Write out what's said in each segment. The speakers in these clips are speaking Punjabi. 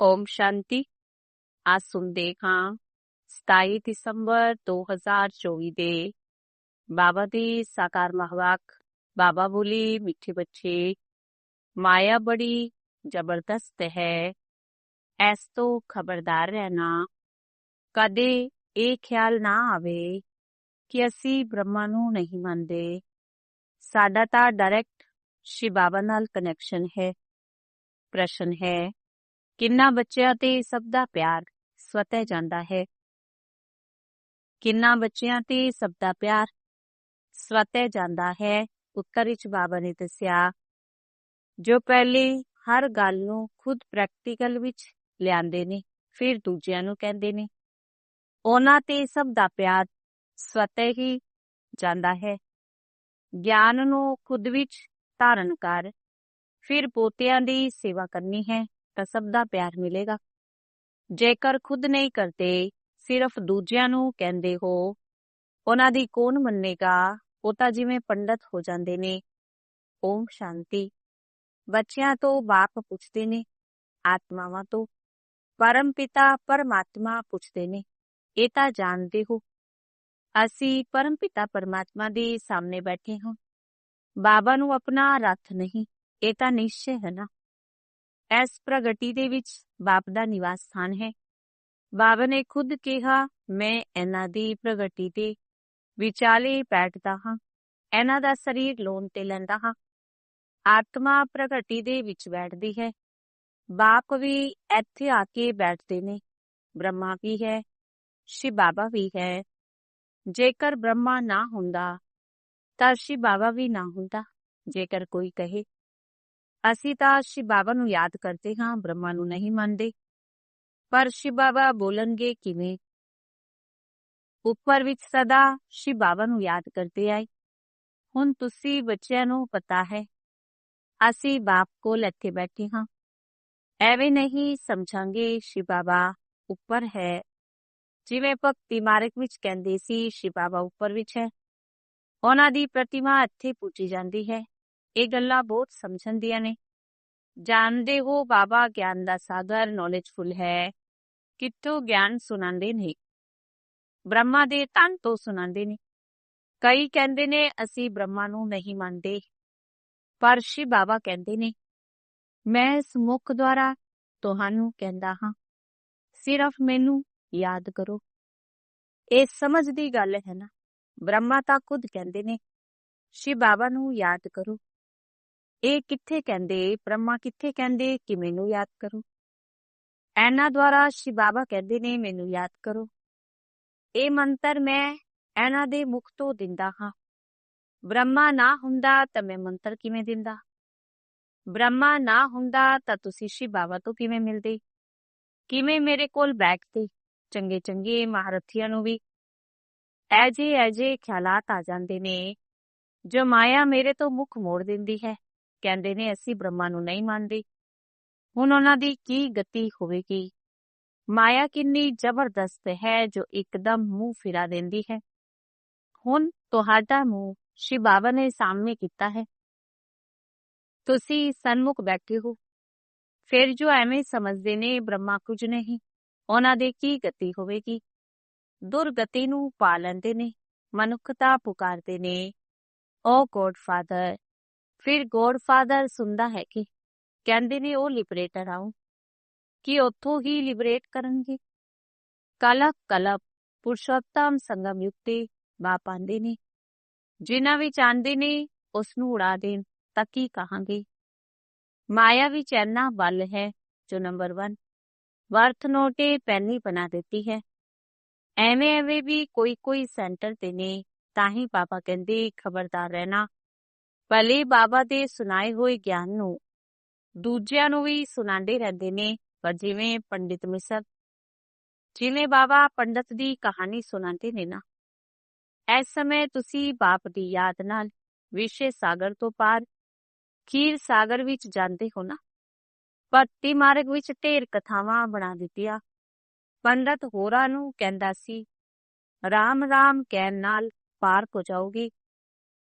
ਓਮ ਸ਼ਾਂਤੀ ਅੱਜ ਸੁਣਦੇ ਹਾਂ 27 ਦਸੰਬਰ 2024 ਦੇ ਬਾਬਾ ਦੀ ਸਾਕਾਰ ਮਹਵਾਕ ਬਾਬਾ ਬੋਲੀ ਮਿੱਠੇ ਬੱਚੇ ਮਾਇਆ ਬੜੀ ਜ਼ਬਰਦਸਤ ਹੈ ਐਸ ਤੋਂ ਖਬਰਦਾਰ ਰਹਿਣਾ ਕਦੇ ਇਹ ਖਿਆਲ ਨਾ ਆਵੇ ਕਿ ਅਸੀਂ ਬ੍ਰਹਮਾ ਨੂੰ ਨਹੀਂ ਮੰਨਦੇ ਸਾਡਾ ਤਾਂ ਡਾਇਰੈਕਟ ਸ਼ਿਵ ਬਾਬਾ ਨਾਲ ਕਨੈਕਸ਼ਨ ਹੈ ਪ੍ਰਸ਼ਨ ਹੈ ਕਿੰਨਾ ਬੱਚਿਆਂ ਤੇ ਸਭ ਦਾ ਪਿਆਰ ਸਵਤः ਜਾਂਦਾ ਹੈ। ਕਿੰਨਾ ਬੱਚਿਆਂ ਤੇ ਸਭ ਦਾ ਪਿਆਰ ਸਵਤः ਜਾਂਦਾ ਹੈ, ਉੱਤਰ ਵਿੱਚ ਬਾਬਾ ਨੇ ਦੱਸਿਆ। ਜੋ ਪਹਿਲੇ ਹਰ ਗੱਲ ਨੂੰ ਖੁਦ ਪ੍ਰੈਕਟੀਕਲ ਵਿੱਚ ਲਿਆਂਦੇ ਨੇ, ਫਿਰ ਦੂਜਿਆਂ ਨੂੰ ਕਹਿੰਦੇ ਨੇ। ਉਹਨਾਂ ਤੇ ਸਭ ਦਾ ਪਿਆਰ ਸਵਤः ਹੀ ਜਾਂਦਾ ਹੈ। ਗਿਆਨ ਨੂੰ ਖੁਦ ਵਿੱਚ ਧਾਰਨ ਕਰ, ਫਿਰ ਪੋਤਿਆਂ ਦੀ ਸੇਵਾ ਕਰਨੀ ਹੈ। ਤਾਂ ਸਭ ਦਾ ਪਿਆਰ ਮਿਲੇਗਾ ਜੇਕਰ ਖੁਦ ਨਹੀਂ ਕਰਦੇ ਸਿਰਫ ਦੂਜਿਆਂ ਨੂੰ ਕਹਿੰਦੇ ਹੋ ਉਹਨਾਂ ਦੀ ਕੌਣ ਮੰਨੇਗਾ ਉਹ ਤਾਂ ਜਿਵੇਂ ਪੰਡਤ ਹੋ ਜਾਂਦੇ ਨੇ ਓਮ ਸ਼ਾਂਤੀ ਬੱਚਿਆਂ ਤੋਂ ਬਾਪ ਪੁੱਛਦੇ ਨੇ ਆਤਮਾਵਾਂ ਤੋਂ ਪਰਮ ਪਿਤਾ ਪਰਮਾਤਮਾ ਪੁੱਛਦੇ ਨੇ ਇਹ ਤਾਂ ਜਾਣਦੇ ਹੋ ਅਸੀਂ ਪਰਮ ਪਿਤਾ ਪਰਮਾਤਮਾ ਦੇ ਸਾਹਮਣੇ ਬੈਠੇ ਹਾਂ ਬਾਬਾ ਨੂੰ ਆਪਣਾ ਰੱਥ ਨਹੀਂ ਇਹ ਤਾਂ ਨਿਸ਼ਚੈ ਹੈ ਨਾ ਇਸ ਪ੍ਰਗਟੀ ਦੇ ਵਿੱਚ ਬਾਪ ਦਾ ਨਿਵਾਸ ਸਥਾਨ ਹੈ। ਬਾਬਾ ਨੇ ਖੁਦ ਕਿਹਾ, ਮੈਂ ਇਹਨਾਂ ਦੀ ਪ੍ਰਗਟੀ ਤੇ ਵਿਚਾਲੇ ਬੈਠਦਾ ਹਾਂ। ਇਹਨਾਂ ਦਾ ਸਰੀਰ ਲੋਨ ਤੇ ਲੈਂਦਾ ਹਾਂ। ਆਤਮਾ ਪ੍ਰਗਟੀ ਦੇ ਵਿੱਚ ਬੈਠਦੀ ਹੈ। ਬਾਪ ਵੀ ਇੱਥੇ ਆ ਕੇ ਬੈਠਦੇ ਨੇ। ਬ੍ਰਹਮਾ ਵੀ ਹੈ, ਸ਼ਿਵ ਬਾਬਾ ਵੀ ਹੈ। ਜੇਕਰ ਬ੍ਰਹਮਾ ਨਾ ਹੁੰਦਾ ਤਾਂ ਸ਼ਿਵ ਬਾਬਾ ਵੀ ਨਾ ਹੁੰਦਾ। ਜੇਕਰ ਕੋਈ ਕਹੇ ਅਸੀਂ ਤਾਂ ਸ਼ਿਵ ਬਾਬਾ ਨੂੰ ਯਾਦ ਕਰਦੇ ਹਾਂ ਬ੍ਰਹਮਾ ਨੂੰ ਨਹੀਂ ਮੰਨਦੇ ਪਰ ਸ਼ਿਵ ਬਾਬਾ ਬੋਲਣਗੇ ਕਿਵੇਂ ਉੱਪਰ ਵਿੱਚ ਸਦਾ ਸ਼ਿਵ ਬਾਬਾ ਨੂੰ ਯਾਦ ਕਰਦੇ ਆਏ ਹੁਣ ਤੁਸੀਂ ਬੱਚਿਆਂ ਨੂੰ ਪਤਾ ਹੈ ਅਸੀਂ ਬਾਪ ਕੋਲ ਇੱਥੇ ਬੈਠੇ ਹਾਂ ਐਵੇਂ ਨਹੀਂ ਸਮਝਾਂਗੇ ਸ਼ਿਵ ਬਾਬਾ ਉੱਪਰ ਹੈ ਜਿਵੇਂ ਭਗਤੀ ਮਾਰਗ ਵਿੱਚ ਕਹਿੰਦੇ ਸੀ ਸ਼ਿਵ ਬਾਬਾ ਉੱਪਰ ਵਿੱਚ ਹੈ ਉਹਨਾਂ ਦੀ ਪ੍ਰਤਿਮਾ ਇੱਥੇ ਪੂਜੀ ਜਾਂਦੀ ਹੈ ਇਹ ਗੱਲਾਂ ਬਹੁਤ ਸਮਝਣ ਦੀਆਂ ਨੇ। ਜਾਣਦੇ ਹੋ ਬਾਬਾ ਗਿਆਨ ਦਾ ਸਾਗਰ ਨੌਲੇਜਫੁਲ ਹੈ। ਕਿੱਥੋਂ ਗਿਆਨ ਸੁਣਾਉਂਦੇ ਨੇ? ਬ੍ਰਹਮਾ ਦੇ ਤਨ ਤੋਂ ਸੁਣਾਉਂਦੇ ਨੇ। ਕਈ ਕਹਿੰਦੇ ਨੇ, ਅਸੀਂ ਬ੍ਰਹਮਾ ਨੂੰ ਨਹੀਂ ਮੰਨਦੇ। ਪਰ ਸ਼ਿਵ ਬਾਬਾ ਕਹਿੰਦੇ ਨੇ, ਮੈਂ ਇਸ ਮੁਖ ਦੁਆਰਾ ਤੁਹਾਨੂੰ ਕਹਿੰਦਾ ਹਾਂ। ਸਿਰਫ ਮੈਨੂੰ ਯਾਦ ਕਰੋ। ਇਹ ਸਮਝ ਦੀ ਗੱਲ ਹੈ ਨਾ। ਬ੍ਰਹਮਾ ਤਾਂ ਖੁਦ ਕਹਿੰਦੇ ਨੇ, ਸ਼ਿਵ ਬਾਬਾ ਨੂੰ ਯਾਦ ਕਰੋ। ਇਹ ਕਿੱਥੇ ਕਹਿੰਦੇ, ਬ੍ਰਹਮਾ ਕਿੱਥੇ ਕਹਿੰਦੇ ਕਿ ਮੈਨੂੰ ਯਾਦ ਕਰੋ? ਐਨਾ ਦੁਆਰਾ ਸ਼ਿਵ ਬਾਬਾ ਕਹਿੰਦੇ ਨੇ, ਮੈਨੂੰ ਯਾਦ ਕਰੋ। ਇਹ ਮੰਤਰ ਮੈਂ ਐਨਾ ਦੇ ਮੁਖ ਤੋਂ ਦਿੰਦਾ ਹਾਂ। ਬ੍ਰਹਮਾ ਨਾ ਹੁੰਦਾ ਤਾਂ ਮੈਂ ਮੰਤਰ ਕਿਵੇਂ ਦਿੰਦਾ? ਬ੍ਰਹਮਾ ਨਾ ਹੁੰਦਾ ਤਾਂ ਤੁਸੀਂ ਸ਼ਿਵ ਬਾਬਾ ਤੋਂ ਕਿਵੇਂ ਮਿਲਦੇ? ਕਿਵੇਂ ਮੇਰੇ ਕੋਲ ਬੈਠਦੇ? ਚੰਗੇ ਚੰਗੇ ਮਹਾਰਥੀਆਂ ਨੂੰ ਵੀ। ਐਜੇ ਐਜੇ ਖਿਆਲਾਤ ਆ ਜਾਂਦੇ ਨੇ, ਜੋ ਮਾਇਆ ਮੇਰੇ ਤੋਂ ਮੁਖ ਮੋੜ ਦਿੰਦੀ ਹੈ। ਕਹਿੰਦੇ ਨੇ, ਅਸੀਂ ਬ੍ਰਹਮਾ ਨੂੰ ਨਹੀਂ ਮੰਨਦੇ। ਹੁਣ ਉਹਨਾਂ ਦੀ ਕੀ ਗਤੀ ਹੋਵੇਗੀ? ਮਾਇਆ ਕਿੰਨੀ ਜ਼ਬਰਦਸਤ ਹੈ, ਜੋ ਇੱਕਦਮ ਮੂੰਹ ਫਿਰਾ ਦਿੰਦੀ ਹੈ। ਹੁਣ ਤੁਹਾਡਾ ਮੂੰਹ ਸ਼ਿਵ ਬਾਬਾ ਨੇ ਸਾਹਮਣੇ ਕੀਤਾ ਹੈ। ਤੁਸੀਂ ਸਨਮੁਖ ਬੈਠੇ ਹੋ। ਫਿਰ ਜੋ ਐਵੇਂ ਸਮਝਦੇ ਨੇ, ਬ੍ਰਹਮਾ ਕੁਝ ਨਹੀਂ। ਉਹਨਾਂ ਦੇ ਕੀ ਗਤੀ ਹੋਵੇਗੀ? ਦੁਰਗਤੀ ਨੂੰ ਪਾ ਲੈਂਦੇ ਨੇ, ਮਨੁੱਖਤਾ ਪੁਕਾਰਦੇ ਨੇ। ਓ ਗੋਡ ਫਾਦਰ ਫਿਰ ਗੋਡ ਫਾਦਰ ਸੁਣਦਾ ਹੈ ਕਿ ਕਹਿੰਦੇ ਨੇ ਉਹ ਲਿਬਰੇਟਰ ਆਉ ਕਿ ਉੱਥੋਂ ਹੀ ਲਿਬਰੇਟ ਕਰਨਗੇ। ਕਲਪ ਕਲਪ ਪੁਰਸ਼ੋਤਮ ਸੰਗਮ ਯੁਕਤੀ ਬਾਪ ਆਂਦੇ ਨੇ, ਜਿਨ੍ਹਾਂ ਵਿੱਚ ਆਂਦੇ ਨੇ ਉਸ ਨੂੰ ਉਡਾ ਦੇਣ ਤਾਂ ਕੀ ਕਹਾਂਗੇ। ਮਾਇਆ ਵਿੱਚ ਇੰਨਾ ਬਲ ਹੈ ਜੋ ਨੰਬਰ 1 ਵਰਥ ਨੋਟੇ ਪੈਨੀ ਬਣਾ ਦਿੱਤੀ ਹੈ। ਐਵੇਂ ਐਵੇਂ ਵੀ ਕੋਈ ਕੋਈ ਸੈਂਟਰ ਤੇ ਨੇ, ਤਾਂ ਹੀ ਪਾਪਾ ਕਹਿੰਦੇ ਖਬਰਦਾਰ ਰਹਿਣਾ ਭਲੇ ਬਾਬਾ ਦੇ ਸੁਣਾਏ ਹੋਏ ਗਿਆਨ ਨੂੰ ਦੂਜਿਆਂ ਨੂੰ ਵੀ ਸੁਣਾਉਂਦੇ ਰਹਿੰਦੇ ਨੇ, ਪਰ ਜਿਵੇਂ ਪੰਡਿਤ ਮਿਸਰ, ਜਿਵੇਂ ਬਾਬਾ ਪੰਡਤ ਦੀ ਕਹਾਣੀ ਸੁਣਾਉਂਦੇ ਨੇ ਨਾ। ਇਸ ਸਮੇਂ ਤੁਸੀਂ ਬਾਪ ਦੀ ਯਾਦ ਨਾਲ ਵਿਸ਼ੇ ਸਾਗਰ ਤੋਂ ਪਾਰ, ਖੀਰ ਸਾਗਰ ਵਿੱਚ ਜਾਂਦੇ ਹੋ ਨਾ। ਭਗਤੀ ਮਾਰਗ ਵਿੱਚ ਢੇਰ ਕਥਾਵਾਂ ਬਣਾ ਦਿੱਤੀਆਂ। ਪੰਡਤ ਹੋਰਾਂ ਨੂੰ ਕਹਿੰਦਾ ਸੀ ਰਾਮ ਰਾਮ ਕਹਿਣ ਨਾਲ ਪਾਰ ਹੋ ਜਾਓਗੇ।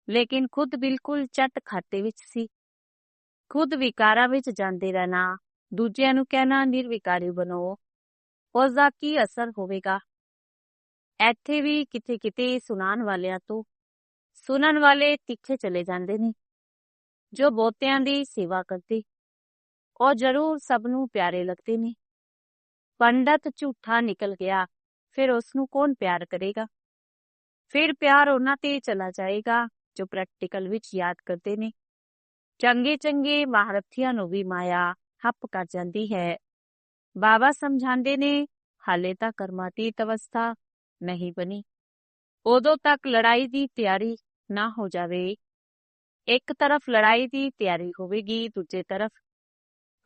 ਲੇਕਿਨ ਖੁਦ ਬਿਲਕੁਲ ਚੱਟ ਖਾਤੇ ਵਿੱਚ ਸੀ। ਖੁਦ ਵਿਕਾਰਾਂ ਵਿੱਚ ਜਾਂਦੇ ਰਹਿਣਾ, ਦੂਜਿਆਂ ਨੂੰ ਕਹਿਣਾ, ਨਿਰਵਿਕਾਰੀ ਬਣੋ ਉਸ ਦਾ ਕੀ ਅਸਰ ਹੋਵੇਗਾ। ਇੱਥੇ ਵੀ ਕਿਤੇ ਕਿਤੇ ਸੁਣਾਉਣ ਵਾਲਿਆਂ ਤੋਂ, ਸੁਣਨ ਵਾਲੇ ਤਿੱਖੇ ਚਲੇ ਜਾਂਦੇ ਨੇ, ਜੋ ਬਹੁਤਿਆਂ ਦੀ ਸੇਵਾ ਕਰਦੇ। ਉਹ ਜ਼ਰੂਰ ਸਭ ਨੂੰ ਪਿਆਰੇ ਲੱਗਦੇ ਨੇ। ਪੰਡਤ ਝੂਠਾ ਨਿਕਲ ਗਿਆ, ਫਿਰ ਉਸ ਨੂੰ ਕੌਣ ਪਿਆਰ ਕਰੇਗਾ? ਫਿਰ ਪਿਆਰ ਉਹਨਾਂ ਤੇ ਚਲਾ ਜਾਏਗਾ। ਜੋ ਪ੍ਰੈਕਟੀਕਲ ਵਿੱਚ ਯਾਦ ਕਰਦੇ ਨੇ ਚੰਗੇ ਚੰਗੇ ਮਹਾਰਥੀਆਂ ਨੂੰ ਵੀ ਮਾਇਆ ਹੱਪ ਕਰ ਜਾਂਦੀ ਹੈ ਬਾਬਾ ਸਮਝਾਉਂਦੇ ਨੇ ਹਾਲੇ ਤਾਂ ਕਰਮਾਤੀਤ ਅਵਸਥਾ ਨਹੀਂ ਬਣੀ ਉਦੋਂ ਤੱਕ ਲੜਾਈ ਦੀ ਤਿਆਰੀ ਨਾ ਹੋ ਜਾਵੇ ਇੱਕ ਤਰਫ ਲੜਾਈ ਦੀ ਤਿਆਰੀ ਹੋਵੇਗੀ ਦੂਜੇ ਤਰਫ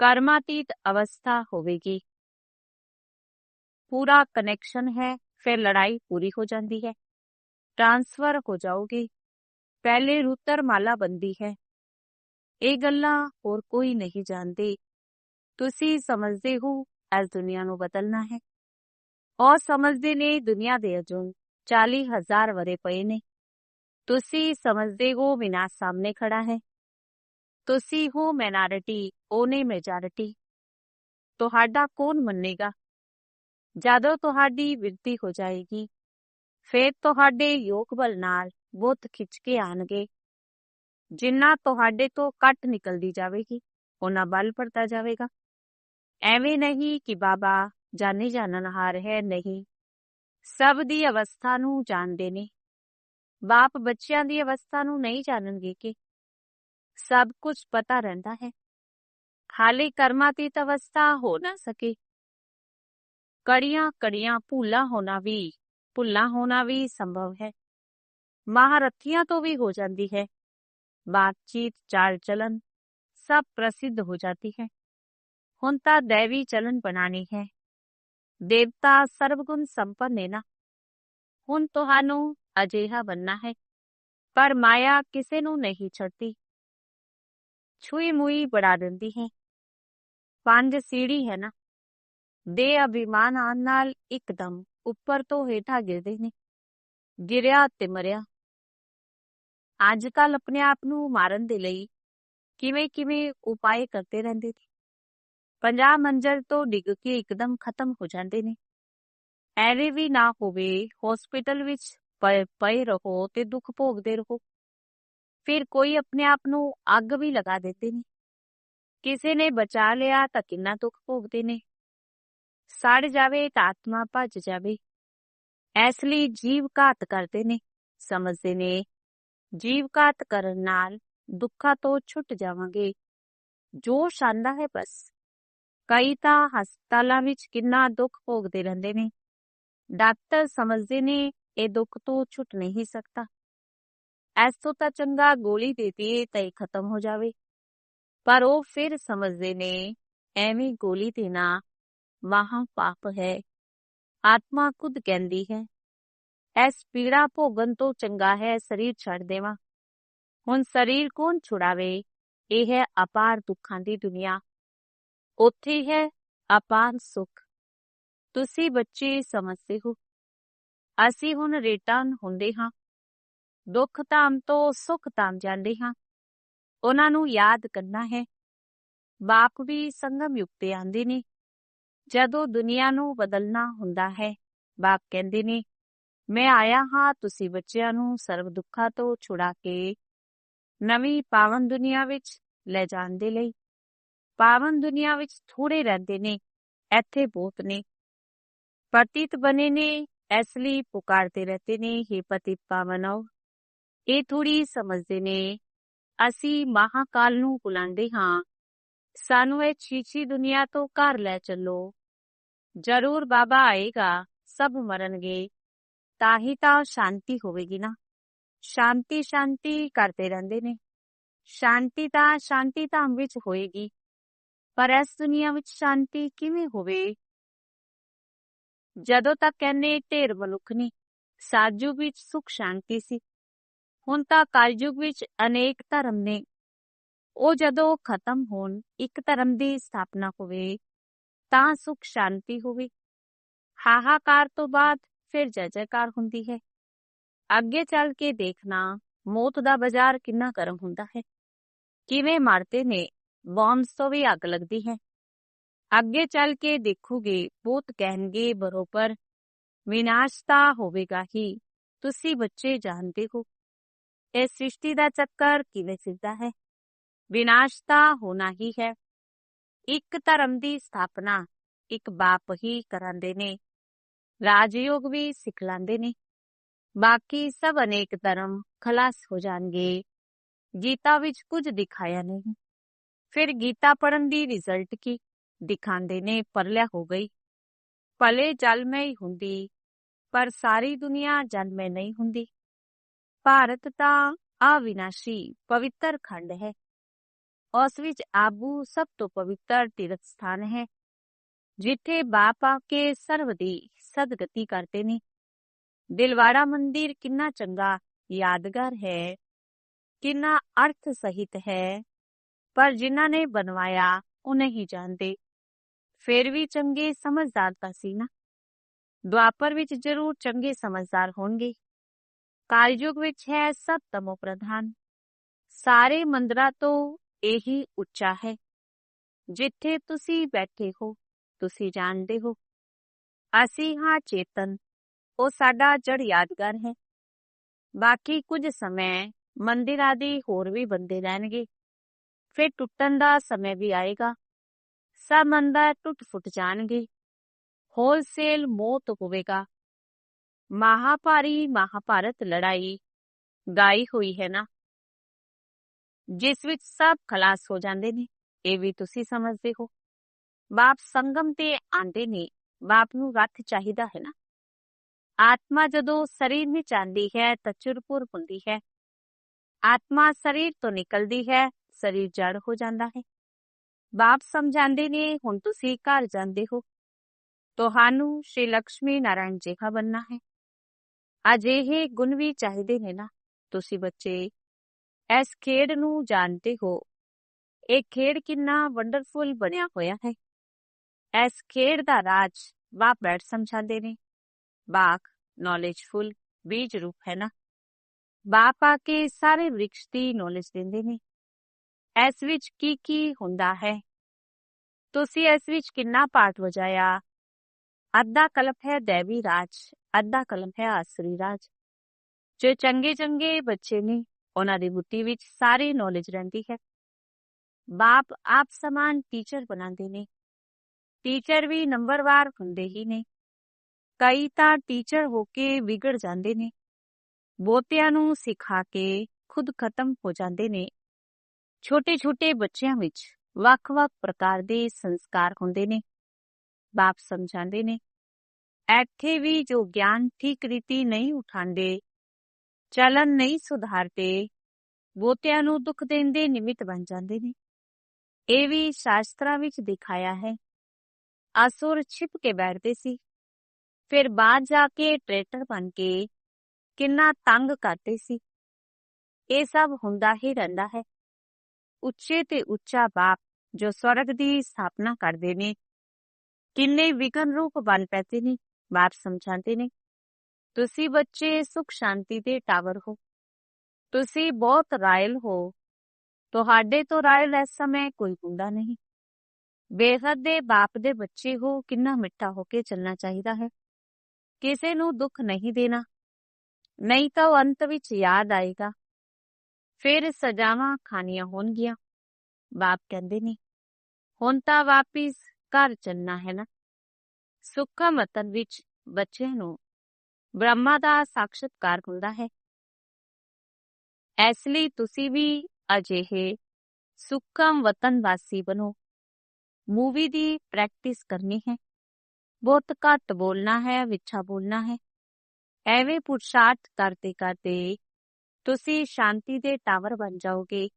ਕਰਮਾਤੀਤ ਅਵਸਥਾ ਹੋਵੇਗੀ ਪੂਰਾ ਕਨੈਕਸ਼ਨ ਹੈ ਫਿਰ ਲੜਾਈ ਪੂਰੀ ਹੋ ਜਾਂਦੀ ਹੈ ਟ੍ਰਾਂਸਫਰ ਹੋ ਜਾਓਗੇ ਪਹਿਲੇ ਰੁੱਤਰ ਮਾਲਾ ਬੰਦੀ ਹੈ ਇਹ ਗੱਲਾਂ ਹੋਰ ਕੋਈ ਨਹੀਂ ਜਾਣਦੇ ਤੁਸੀਂ ਸਮਝਦੇ ਹੋ ਇਸ ਦੁਨੀਆ ਨੂੰ ਬਦਲਣਾ ਹੈ ਉਹ ਸਮਝਦੇ ਨੇ ਦੁਨੀਆ ਦੇ ਅਜੂਨ 40000 ਵਰੇ ਪਏ ਨੇ ਤੁਸੀਂ ਸਮਝਦੇ ਹੋ ਵਿਨਾਸ਼ ਸਾਹਮਣੇ ਖੜਾ ਹੈ ਤੁਸੀਂ ਹੋ ਮੈਨਾਰਿਟੀ ਉਹਨੇ ਮੈਜੋਰਿਟੀ ਤੁਹਾਡਾ ਕੌਣ ਮੰਨੇਗਾ ਜਦੋਂ ਤੁਹਾਡੀ ਵਿਰਤੀ ਹੋ ਜਾਏਗੀ ਫਿਰ ਤੁਹਾਡੇ ਯੋਗ ਬਲ ਨਾਲ ਬੁੱਤ ਖਿੱਚ ਕੇ ਆਣਗੇ ਜਿੰਨਾ ਤੁਹਾਡੇ ਤੋਂ ਕੱਟ ਨਿਕਲਦੀ ਜਾਵੇਗੀ ਉਹਨਾਂ ਬਲ ਪੜਦਾ ਜਾਵੇਗਾ ਐਵੇਂ ਨਹੀਂ ਕਿ ਬਾਬਾ ਜਾਣੇ ਜਾਣਨਹਾਰ ਹੈ ਨਹੀਂ ਸਭ ਦੀ ਅਵਸਥਾ ਨੂੰ ਜਾਣਦੇ ਨੇ ਬਾਪ ਬੱਚਿਆਂ ਦੀ ਅਵਸਥਾ ਨੂੰ ਨਹੀਂ ਜਾਣਨਗੇ ਕਿ ਸਭ ਕੁਝ ਪਤਾ ਰਹਿੰਦਾ ਹੈ ਖਾਲੀ ਕਰਮਾਤੀਤ ਅਵਸਥਾ ਹੋ ਨਾ ਸਕੇ ਕੜੀਆਂ ਕੜੀਆਂ ਭੁੱਲਾ ਹੋਣਾ ਵੀ ਭੁੱਲਾ ਹੋਣਾ ਵੀ ਸੰਭਵ ਹੈ ਮਹਾਰਥੀਆਂ ਤੋਂ ਵੀ ਹੋ ਜਾਂਦੀ ਹੈ ਬਾਤਚੀਤ ਚਾਲ ਚਲਨ ਸਭ ਪ੍ਰਸਿੱਧ ਹੋ ਜਾਂਦੀ ਹੈ ਹੁਣ ਤਾਂ ਦੇਵੀ ਚਲਨ ਬਣਾਣੀ ਹੈ ਦੇਵਤਾ ਸਰਵਗੁਣ ਸੰਪੰਨ ਹੈ ਨਾ ਹੁਣ ਤੁਹਾਨੂੰ ਅਜਿਹਾ ਬੰਨਾ ਹੈ ਪਰ ਮਾਇਆ ਕਿਸੇ ਨੂੰ ਨਹੀਂ ਛੱਡਦੀ ਛੁਈ ਮੁਈ ਬੜਾ ਦਿੰਦੀ ਹੈ ਪੰਜ ਸੀੜੀ ਹੈ ਨਾ ਦੇ ਅਭਿਮਾਨ ਆਨ ਨਾਲ ਇੱਕਦਮ ਉੱਪਰ ਤੋਂ ਹੇਠਾਂ ਗਿਰਦੇ ਨੇ ਗਿਰਿਆ ਤੇ ਮਰਿਆ ਅੱਜ ਕੱਲ ਆਪਣੇ ਆਪ ਨੂੰ ਮਾਰਨ ਦੇ ਲਈ ਕਿਵੇਂ ਕਿਵੇਂ ਉਪਾਏ ਕਰਦੇ ਰਹਿੰਦੇ ਨੇ। 50 ਮੰਜ਼ਲ ਤੋਂ ਡਿੱਗ ਕੇ ਇੱਕਦਮ ਖਤਮ ਹੋ ਜਾਂਦੇ ਨੇ। ਐਵੇਂ ਵੀ ਨਾ ਹੋਵੇ ਹਸਪੀਟਲ ਵਿੱਚ ਪਏ ਪਏ ਰਹੋ ਤੇ ਦੁੱਖ ਭੋਗਦੇ ਰਹੋ। ਫਿਰ ਕੋਈ ਆਪਣੇ ਆਪ ਨੂੰ ਅੱਗ ਵੀ ਲਗਾ ਦਿੰਦੇ ਨੇ। ਕਿਸੇ ਨੇ ਬਚਾ ਲਿਆ ਤਾਂ ਕਿੰਨਾ ਦੁੱਖ ਭੋਗਦੇ ਨੇ। ਸੜ ਜਾਵੇ ਤਾਂ ਆਤਮਾ ਭੱਜ ਜਾਵੇ। ਇਸ ਲਈ ਜੀਵ ਘਾਤ ਕਰਦੇ ਨੇ, ਸਮਝਦੇ ਨੇ ਜੀਵਘਾਤ ਕਰਨ ਨਾਲ ਦੁੱਖਾਂ ਤੋਂ ਛੁੱਟ ਜਾਵਾਂਗੇ। ਜੋਸ਼ ਆਂਦਾ ਹੈ ਬਸ। ਕਈ ਤਾਂ ਹਸਪਤਾਲਾਂ ਵਿੱਚ ਕਿੰਨਾ ਦੁੱਖ ਭੋਗਦੇ ਰਹਿੰਦੇ ਨੇ। ਡਾਕਟਰ ਸਮਝਦੇ ਨੇ ਇਹ ਦੁੱਖ ਤੋਂ ਛੁੱਟ ਨਹੀਂ ਸਕਦਾ। ਐਸ ਤੋਂ ਤਾਂ ਚੰਗਾ ਗੋਲੀ ਦੇ ਦਈਏ ਤਾਂ ਇਹ ਖਤਮ ਹੋ ਜਾਵੇ। ਪਰ ਉਹ ਫਿਰ ਸਮਝਦੇ ਨੇ, ਐਵੇਂ ਗੋਲੀ ਦੇਣਾ ਮਹਾ ਪਾਪ ਹੈ। ਆਤਮਾ ਖੁਦ ਕਹਿੰਦੀ ਹੈ ਐਸ ਪੀੜਾ ਭੋਗਣ ਤੋਂ ਚੰਗਾ ਹੈ, ਸਰੀਰ ਛੱਡ ਦੇਵਾਂ। ਹੁਣ ਸਰੀਰ ਕੌਣ ਛੁਡਾਵੇ? ਇਹ ਹੈ ਅਪਾਰ ਦੁੱਖਾਂ ਦੀ ਦੁਨੀਆ। ਉੱਥੇ ਹੈ ਅਪਾਰ ਸੁੱਖ। ਤੁਸੀਂ ਬੱਚੇ ਸਮਝਦੇ ਹੋ। ਅਸੀਂ ਹੁਣ ਰਿਟਰਨ ਹੁੰਦੇ ਹਾਂ। ਦੁੱਖ ਧਾਮ ਤੋਂ ਸੁੱਖ ਧਾਮ ਜਾਂਦੇ ਹਾਂ। ਉਹਨਾਂ ਨੂੰ ਯਾਦ ਕਰਨਾ ਹੈ। ਬਾਪ ਵੀ ਸੰਗਮ ਯੁਗ ਤੇ ਆਂਦੇ ਨੇ। ਜਦੋਂ ਦੁਨੀਆ ਨੂੰ ਬਦਲਣਾ ਹੁੰਦਾ ਹੈ, ਬਾਪ ਕਹਿੰਦੇ ਨੇ ਮੈਂ ਆਇਆ ਹਾਂ, ਤੁਸੀਂ ਬੱਚਿਆਂ ਨੂੰ ਸਰਬ ਦੁੱਖਾਂ ਤੋਂ ਛੁਡਾ ਕੇ ਨਵੀਂ ਪਾਵਨ ਦੁਨੀਆ ਵਿੱਚ ਲੈ ਜਾਣ ਦੇ ਲਈ। ਪਾਵਨ ਦੁਨੀਆ ਵਿੱਚ ਥੋੜੇ ਰਹਿੰਦੇ ਨੇ, ਇੱਥੇ ਬਹੁਤ ਨੇ। ਪਤਿਤ ਬਨੇ ਨੇ, ਇਸ ਲਈ ਪੁਕਾਰਦੇ ਰਹਤੇ ਨੇ हे ਪਤਿਤ ਪਾਵਨੋ ਇਹ ਥੋੜੀ ਸਮਝਦੇ ਨੇ। ਅਸੀਂ ਮਹਾਕਾਲ ਨੂੰ ਬੁਲਾਉਂਦੇ ਹਾਂ। ਸਾਨੂੰ ਇਹ ਚੀਚੀ ਦੁਨੀਆ ਤੋਂ ਘਰ ਲੈ ਚੱਲੋ। ਜ਼ਰੂਰ ਬਾਬਾ ਆਏਗਾ, ਸਭ ਮਰਨਗੇ। ਤਾਂ ਹੀ ਤਾਂ ਸ਼ਾਂਤੀ ਹੋਵੇਗੀ ਨਾ। ਸ਼ਾਂਤੀ ਸ਼ਾਂਤੀ ਕਰਦੇ ਰਹਿੰਦੇ ਨੇ। ਸ਼ਾਂਤੀ ਤਾਂ ਸ਼ਾਂਤੀ ਧਾਮ ਵਿੱਚ ਹੋਏਗੀ। ਪਰ ਇਸ ਦੁਨੀਆ ਵਿੱਚ ਸ਼ਾਂਤੀ ਕਿਵੇਂ ਹੋਵੇ ਜਦੋਂ ਤੱਕ ਕਹਿੰਦੇ ਢੇਰ ਮਨੁੱਖ ਨੇ ਸਾਜੂ ਵਿੱਚ ਸੁਖ ਸ਼ਾਂਤੀ ਸੀ। ਹੁਣ ਤਾਂ ਕਲਯੁਗ ਵਿੱਚ ਅਨੇਕ ਧਰਮ ਨੇ। ਉਹ ਜਦੋਂ ਖਤਮ ਹੋਣ, ਇੱਕ ਧਰਮ ਦੀ ਸਥਾਪਨਾ ਹੋਵੇ, ਤਾਂ ਸੁਖ ਸ਼ਾਂਤੀ ਹੋਵੇ। ਹਾਹਾਕਾਰ ਤੋਂ ਬਾਅਦ ਫਿਰ ਜੈ ਜੈਕਾਰ ਹੁੰਦੀ ਹੈ ਅੱਗੇ ਚੱਲ ਕੇ ਦੇਖਣਾ ਮੌਤ ਦਾ ਬਾਜ਼ਾਰ ਕਿੰਨਾ ਗਰਮ ਹੁੰਦਾ ਹੈ ਕਿਵੇਂ ਮਰਦੇ ਨੇ ਬੰਬਸ ਤੋਂ ਵੀ ਅੱਗ ਲੱਗਦੀ ਹੈ ਅੱਗੇ ਚੱਲ ਕੇ ਦੇਖੋਗੇ ਬਹੁਤ ਕਹਿਣਗੇ ਬਰੋਬਰ ਵਿਨਾਸ਼ ਤਾਂ ਹੋਵੇਗਾ ਹੀ ਤੁਸੀਂ ਬੱਚੇ ਜਾਣਦੇ ਹੋ ਇਹ ਸ੍ਰਿਸ਼ਟੀ ਦਾ ਚੱਕਰ ਕਿਵੇਂ ਸਿੱਧਾ ਹੈ ਵਿਨਾਸ਼ ਤਾਂ ਹੋਣਾ ਹੀ ਹੈ ਇੱਕ ਧਰਮ ਦੀ ਸਥਾਪਨਾ ਇੱਕ ਬਾਪ ਹੀ ਕਰਾਂਦੇ ਨੇ ਰਾਜਯੋਗ ਵੀ ਸਿਖਲਾਉਂਦੇ ਨੇ ਬਾਕੀ ਸਭ ਅਨੇਕ ਧਰਮ ਖਲਾਸ ਹੋ ਜਾਣਗੇ ਗੀਤਾ ਵਿੱਚ ਕੁਝ ਦਿਖਾਇਆ ਨਹੀਂ ਫਿਰ ਗੀਤਾ ਪੜਨ ਦੀ ਰਿਜ਼ਲਟ ਕੀ ਦਿਖਾਉਂਦੇ ਨੇ ਪਰਲਿਆ ਹੋ ਗਈ ਭਲੇ ਜਲਮੈ ਹੀ ਹੁੰਦੀ ਪਰ ਸਾਰੀ ਦੁਨੀਆ ਜਨਮੈ ਨਹੀਂ ਹੁੰਦੀ ਭਾਰਤ ਤਾਂ ਅਵਿਨਾਸ਼ੀ ਪਵਿੱਤਰ ਖੰਡ ਹੈ ਉਸ ਵਿੱਚ ਆਬੂ ਸਭ ਤੋਂ ਪਵਿੱਤਰ ਤੀਰਥ ਸਥਾਨ ਹੈ ਜਿੱਥੇ ਬਾਪ ਆ ਕੇ ਸਰਵ ਦੀ ਸਦਗਤੀ ਕਰਦੇ ਨੇ ਦਿਲਵਾੜਾ ਮੰਦਿਰ ਕਿੰਨਾ ਚੰਗਾ ਯਾਦਗਾਰ ਹੈ ਕਿੰਨਾ ਅਰਥ ਸਹਿਤ ਹੈ ਪਰ ਜਿਨ੍ਹਾਂ ਨੇ ਬਣਵਾਇਆ ਉਹ ਨਹੀਂ ਜਾਣਦੇ ਫਿਰ ਵੀ ਚੰਗੇ ਸਮਝਦਾਰ ਤਾਂ ਸੀ ਨਾ ਦੁਆਪਰ ਵਿੱਚ ਜ਼ਰੂਰ ਚੰਗੇ ਸਮਝਦਾਰ ਹੋਣਗੇ ਕਾਲਯੁਗ ਵਿੱਚ ਹੈ ਸਭ ਤਮੋ ਪ੍ਰਧਾਨ ਸਾਰੇ ਮੰਦਰਾਂ ਤੋਂ ਇਹੀ ਉੱਚਾ ਹੈ ਜਿੱਥੇ ਤੁਸੀਂ ਬੈਠੇ ਹੋ ਤੁਸੀਂ ਜਾਣਦੇ ਹੋ ਅਸੀਂ ਹਾਂ ਚੇਤਨ ਉਹ ਸਾਡਾ ਜੜ ਯਾਦਗਾਰ ਹੈ ਬਾਕੀ ਕੁਝ ਸਮੇਂ ਮੰਦਿਰ ਆਦਿ ਹੋਰ ਵੀ ਬੰਦੇ ਰਹਿਣਗੇ ਫਿਰ ਟੁੱਟਣ ਦਾ ਸਮੇਂ ਵੀ ਆਏਗਾ ਸਭ ਮੰਦਰ ਟੁੱਟ ਫੁੱਟ ਜਾਣਗੇ ਹੋਲਸੇਲ ਮੌਤ ਹੋਵੇਗਾ ਮਹਾਭਾਰੀ ਮਹਾਭਾਰਤ ਲੜਾਈ ਗਾਈ ਹੋਈ ਹੈ ਨਾ ਜਿਸ ਵਿੱਚ ਸਭ ਖਲਾਸ ਹੋ ਜਾਂਦੇ ਨੇ ਇਹ ਵੀ ਤੁਸੀਂ ਸਮਝਦੇ ਹੋ ਬਾਪ ਸੰਗਮ ਤੇ ਆਂਦੇ ਨੇ ਬਾਪ ਨੂੰ ਰੱਥ ਚਾਹੀਦਾ ਹੈ ਨਾ ਆਤਮਾ ਜਦੋਂ ਸਰੀਰ ਵਿੱਚ ਆਂਦੀ ਹੈ ਤਾਂ ਚੁਰਪੁਰ ਹੁੰਦੀ ਹੈ ਆਤਮਾ ਸਰੀਰ ਤੋਂ ਨਿਕਲਦੀ ਹੈ ਸਰੀਰ ਜੜ ਹੋ ਜਾਂਦਾ ਹੈ ਬਾਪ ਸਮਝਾਉਂਦੇ ਨੇ ਹੁਣ ਤੁਸੀਂ ਘਰ ਜਾਂਦੇ ਹੋ ਤੁਹਾਨੂੰ ਸ਼੍ਰੀ ਲక్ష్ਮੀ ਨਾਰਾਇਣ ਜਿਹਾ ਬੰਨਾ ਹੈ ਅਜਿਹੇ ਗੁਣ ਵੀ ਚਾਹੀਦੇ ਨੇ ਨਾ ਤੁਸੀਂ ਬੱਚੇ ਇਸ ਖੇਡ ਨੂੰ ਜਾਣਦੇ ਹੋ ਇਹ ਖੇਡ ਕਿੰਨਾ ਵੰਡਰਫੁਲ ਬਣਿਆ ਹੋਇਆ ਹੈ ਇਸ ਖੇਡ ਦਾ ਰਾਜ ਬਾਪ ਬੈਠ ਸਮਝਾਉਂਦੇ ਨੇ ਬਾਕ ਨੌਲੇਜਫੁਲ ਬੀਜ ਰੂਪ ਹੈ ਨਾ ਬਾਪ ਆ ਕੇ ਸਾਰੇ ਵ੍ਰਿਕਸ਼ ਦੀ ਨੌਲੇਜ ਦਿੰਦੇ ਨੇ ਇਸ ਵਿੱਚ ਕੀ ਕੀ ਹੁੰਦਾ ਹੈ ਤੁਸੀਂ ਇਸ ਵਿੱਚ ਕਿੰਨਾ ਪਾਠ ਵਜਾਇਆ ਅੱਧਾ ਕਲਪ ਹੈ ਦੇਵੀ ਰਾਜ ਅੱਧਾ ਕਲਪ ਹੈ ਆਸਰੀ ਰਾਜ ਜੋ ਚੰਗੇ ਚੰਗੇ ਬੱਚੇ ਨੇ ਉਹਨਾਂ ਦੀ ਬੁੱਧੀ ਵਿੱਚ ਸਾਰੀ ਨੌਲੇਜ ਰਹਿੰਦੀ ਹੈ ਬਾਪ ਆਪ ਸਮਾਨ ਟੀਚਰ ਬਣਾਉਂਦੇ ਨੇ ਟੀਚਰ ਵੀ ਨੰਬਰਵਾਰ ਹੁੰਦੇ ਹੀ ਨੇ। ਕਈ ਤਾਂ ਟੀਚਰ ਹੋ ਕੇ ਵਿਗੜ ਜਾਂਦੇ ਨੇ। ਬਹੁਤਿਆਂ ਨੂੰ ਸਿਖਾ ਕੇ ਖੁਦ ਖਤਮ ਹੋ ਜਾਂਦੇ ਨੇ। ਛੋਟੇ ਛੋਟੇ ਬੱਚਿਆਂ ਵਿੱਚ ਵੱਖ-ਵੱਖ ਪ੍ਰਕਾਰ ਦੇ ਸੰਸਕਾਰ ਹੁੰਦੇ ਨੇ। ਬਾਪ ਸਮਝਾਉਂਦੇ ਨੇ, ਇੱਥੇ ਵੀ ਜੋ ਗਿਆਨ ਠੀਕ ਰੀਤੀ ਨਹੀਂ ਉਠਾਉਂਦੇ, ਚਲਨ ਨਹੀਂ ਸੁਧਾਰਦੇ, ਬਹੁਤਿਆਂ ਨੂੰ ਦੁੱਖ ਦੇਣ ਦੇ ਨਿਮਿਤ ਬਣ ਜਾਂਦੇ ਨੇ। ਇਹ ਵੀ ਸ਼ਾਸਤਰਾਂ ਵਿੱਚ ਦਿਖਾਇਆ ਹੈ। ਅਸੁਰ ਛਿਪ ਕੇ ਬੈਠਦੇ ਸੀ ਫਿਰ ਬਾਅਦ ਜਾ ਕੇ ਟ੍ਰੇਟਰ ਬਣ ਕੇ ਕਿੰਨਾ ਤੰਗ ਕਰਦੇ ਸੀ ਇਹ ਸਭ ਹੁੰਦਾ ਹੀ ਰਹਿੰਦਾ ਹੈ ਉੱਚੇ ਤੇ ਉੱਚਾ ਬਾਪ ਜੋ ਸਵਰਗ ਦੀ ਸਥਾਪਨਾ ਕਰਦੇ ਨੇ ਕਿੰਨੇ ਵਿਗਨ ਰੂਪ ਬਣ ਪੈਦੇ ਨੇ ਬਾਪ ਸਮਝਾਉਂਦੇ ਨੇ ਤੁਸੀਂ ਬੱਚੇ ਸੁਖ ਸ਼ਾਂਤੀ ਦੇ ਟਾਵਰ ਹੋ ਤੁਸੀਂ ਬਹੁਤ ਰਾਇਲ ਹੋ ਤੁਹਾਡੇ ਤੋਂ ਰਾਇਲ ਇਸ ਸਮੇਂ ਕੋਈ ਹੁੰਦਾ ਨਹੀਂ ਬੇਹੱਦ ਦੇ ਬਾਪ ਦੇ ਬੱਚੇ ਹੋ ਕਿੰਨਾ ਮਿੱਠਾ ਹੋ ਕੇ ਚੱਲਣਾ ਚਾਹੀਦਾ ਹੈ। ਕਿਸੇ ਨੂੰ ਦੁੱਖ ਨਹੀਂ ਦੇਣਾ, ਨਹੀਂ ਤਾਂ ਉਹ ਅੰਤ ਵਿੱਚ ਯਾਦ ਆਏਗਾ। ਫਿਰ ਸਜ਼ਾਵਾਂ ਖਾਣੀਆਂ ਹੋਣਗੀਆਂ। ਬਾਪ ਕਹਿੰਦੇ ਨੇ, ਹੁਣ ਤਾਂ ਵਾਪਿਸ ਘਰ ਚੱਲਣਾ ਹੈ ਨਾ। ਸੁੱਖਾ ਮਤਨ ਵਿੱਚ ਬੱਚੇ ਨੂੰ ਬ੍ਰਹਮਾ ਦਾ ਸਾਖਸ਼ਾਤਕਾਰ ਹੁੰਦਾ ਹੈ। ਇਸ ਲਈ ਤੁਸੀਂ ਵੀ ਅਜਿਹੇ ਸੁੱਖਮ ਵਤਨ ਵਾਸੀ ਬਣੋ। ਮੂਵੀ ਦੀ ਪ੍ਰੈਕਟਿਸ ਕਰਨੀ ਹੈ ਬਹੁਤ ਘੱਟ ਬੋਲਣਾ ਹੈ ਵਿਛਾ ਬੋਲਣਾ ਹੈ ਐਵੇਂ ਪੁਰਸ਼ਾਰਥ ਕਰਦੇ ਕਰਦੇ ਤੁਸੀਂ ਸ਼ਾਂਤੀ ਦੇ ਟਾਵਰ ਬਣ ਜਾਓਗੇ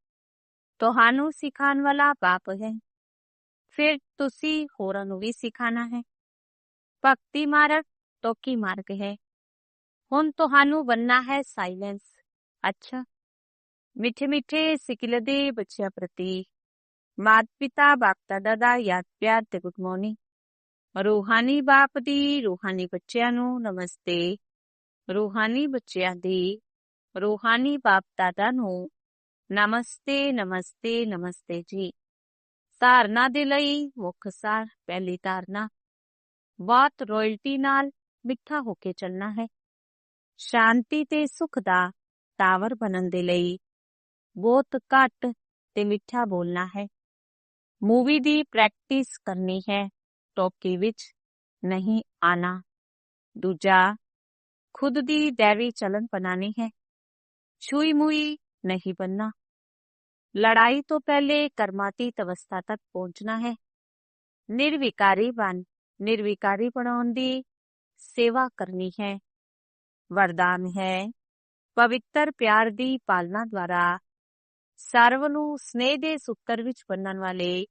ਤੁਹਾਨੂੰ ਸਿਖਾਉਣ ਵਾਲਾ ਬਾਪ ਹੈ ਫਿਰ ਤੁਸੀਂ ਹੋਰਾਂ ਨੂੰ ਵੀ ਸਿਖਾਣਾ ਹੈ ਭਗਤੀ ਮਾਰਗ ਤੋਂ ਕੀ ਮਾਰਗ ਹੈ ਹੁਣ ਤੁਹਾਨੂੰ ਬੰਨਾ ਹੈ ਸਾਇਲੈਂਸ ਅੱਛਾ ਮਿੱਠੇ ਮਿੱਠੇ ਸਿਕਲਦੇ ਬੱਚਿਆਂ ਪ੍ਰਤੀ ਮਾਤ ਪਿਤਾ ਬਾਪ ਦਾਦਾ ਦਾ ਯਾਦ ਪਿਆਰ ਤੇ ਗੁੱਡ ਮਾਰਨਿੰਗ। ਰੂਹਾਨੀ ਬਾਪ ਦੀ ਰੂਹਾਨੀ ਬੱਚਿਆਂ ਨੂੰ ਨਮਸਤੇ। ਰੂਹਾਨੀ ਬੱਚਿਆਂ ਦੀ ਰੂਹਾਨੀ ਬਾਪ ਦਾਦਾ ਨੂੰ ਨਮਸਤੇ ਨਮਸਤੇ ਨਮਸਤੇ ਜੀ। ਧਾਰਨਾ ਦੇ ਲਈ ਮੁੱਖ ਸਾਰ, ਪਹਿਲੀ ਧਾਰਨਾ, ਬਹੁਤ ਰੋਇਲਟੀ ਨਾਲ ਮਿੱਠਾ ਹੋ ਕੇ ਚੱਲਣਾ ਹੈ। ਸ਼ਾਂਤੀ ਤੇ ਸੁਖ ਦਾ ਟਾਵਰ ਬਣਨ ਦੇ ਲਈ ਬਹੁਤ ਘੱਟ ਤੇ ਮਿੱਠਾ ਬੋਲਣਾ ਹੈ। ਮੂਵੀ ਦੀ ਪ੍ਰੈਕਟਿਸ ਕਰਨੀ ਹੈ ਟੋਕੀ ਵਿੱਚ ਨਹੀਂ ਆਣਾ ਦੂਜਾ ਖੁਦ ਦੀ ਡੈਰੀ ਚਲਨ ਬਣਾਣੀ ਹੈ ਛੂਈ ਮੁਈ ਨਹੀਂ बनना ਲੜਾਈ ਤੋਂ ਪਹਿਲੇ ਕਰਮਾਤੀਤ ਅਵਸਥਾ ਤੱਕ ਪਹੁੰਚਣਾ ਹੈ ਨਿਰਵਿਕਾਰੀ ਬਣ ਨਿਰਵਿਕਾਰੀ ਬਣਾਉਣ ਦੀ ਸੇਵਾ ਕਰਨੀ ਹੈ ਵਰਦਾਨ ਹੈ ਪਵਿੱਤਰ ਪਿਆਰ ਦੀ ਪਾਲਣਾ ਦੁਆਰਾ ਸਰਵ ਨੂੰ ਸਨੇਹ ਦੇ ਸੂਤਰ ਵਿੱਚ ਬੰਨਣ ਵਾਲੇ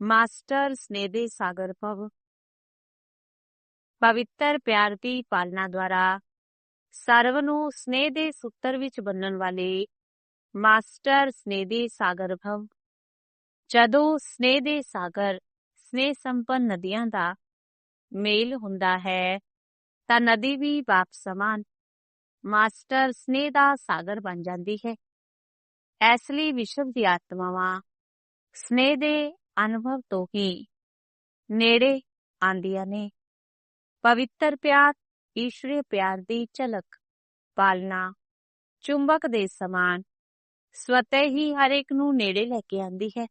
ਮਾਸਟਰ ਸਨੇਹ ਦੇ ਸਾਗਰ ਭਵ। ਪਵਿੱਤਰ ਪਿਆਰ ਦੀ ਪਾਲਣਾ ਦੁਆਰਾ ਸਰਵ ਨੂੰ ਸਨੇਹ ਦੇ ਸੂਤਰ ਵਿੱਚ ਬੰਨਣ ਵਾਲੇ ਮਾਸਟਰ ਸਨੇਹ ਦੇ ਸਾਗਰ ਭਵ। ਜਦੋਂ ਸਨੇਹ ਦੇ ਸਾਗਰ ਸਨੇਹ ਸੰਪੰਨ ਨਦੀਆਂ ਦਾ ਮੇਲ ਹੁੰਦਾ ਹੈ, ਤਾਂ ਨਦੀ ਵੀ ਬਾਪ ਸਮਾਨ ਮਾਸਟਰ ਸਨੇਹ ਦਾ ਸਾਗਰ ਬਣ ਜਾਂਦੀ ਹੈ। ਇਸ ਲਈ ਵਿਸ਼ਵ ਦੀ ਆਤਮਾਵਾਂ ਸਨੇਹ ਦੇ ਅਨੁਭਵ ਤੋਂ ਹੀ ਨੇੜੇ ਆਂਦੀਆਂ ਨੇ। ਪਵਿੱਤਰ ਪਿਆਰ ਈਸ਼ਵਰੀ ਪਿਆਰ ਦੀ ਝਲਕ, ਪਾਲਣਾ, ਚੁੰਬਕ ਦੇ ਸਮਾਨ ਸਵਤः ਹੀ ਹਰੇਕ ਨੂੰ ਨੇੜੇ ਲੈ ਕੇ ਆਂਦੀ ਹੈ।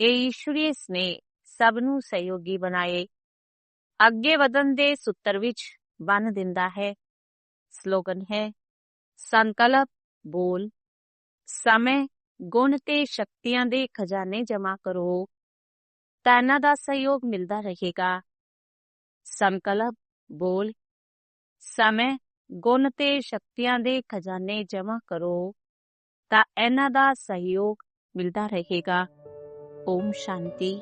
ਇਹ ਈਸ਼ਵਰੀ ਸਨੇਹ ਸਭ ਨੂੰ ਸਹਿਯੋਗੀ ਬਣਾਏ, ਅੱਗੇ ਵਧਣ ਦੇ ਸੂਤਰ ਵਿੱਚ ਬੰਨ ਦਿੰਦਾ ਹੈ। ਸਲੋਗਨ ਹੈ, ਸੰਕਲਪ, ਬੋਲ। ਸਮੇਂ ਗੁਣ ਤੇ ਸ਼ਕਤੀਆਂ ਦੇ ਖਜ਼ਾਨੇ ਜਮ੍ਹਾਂ ਕਰੋ ਤਾਂ ਇਹਨਾਂ ਦਾ ਸਹਿਯੋਗ ਮਿਲਦਾ ਰਹੇਗਾ ਸੰਕਲਪ ਬੋਲ ਸਮੇਂ ਗੁਣ ਤੇ ਸ਼ਕਤੀਆਂ ਦੇ ਖਜ਼ਾਨੇ ਜਮ੍ਹਾਂ ਕਰੋ ਤਾਂ ਇਹਨਾਂ ਦਾ ਸਹਿਯੋਗ ਮਿਲਦਾ ਰਹੇਗਾ ਓਮ ਸ਼ਾਂਤੀ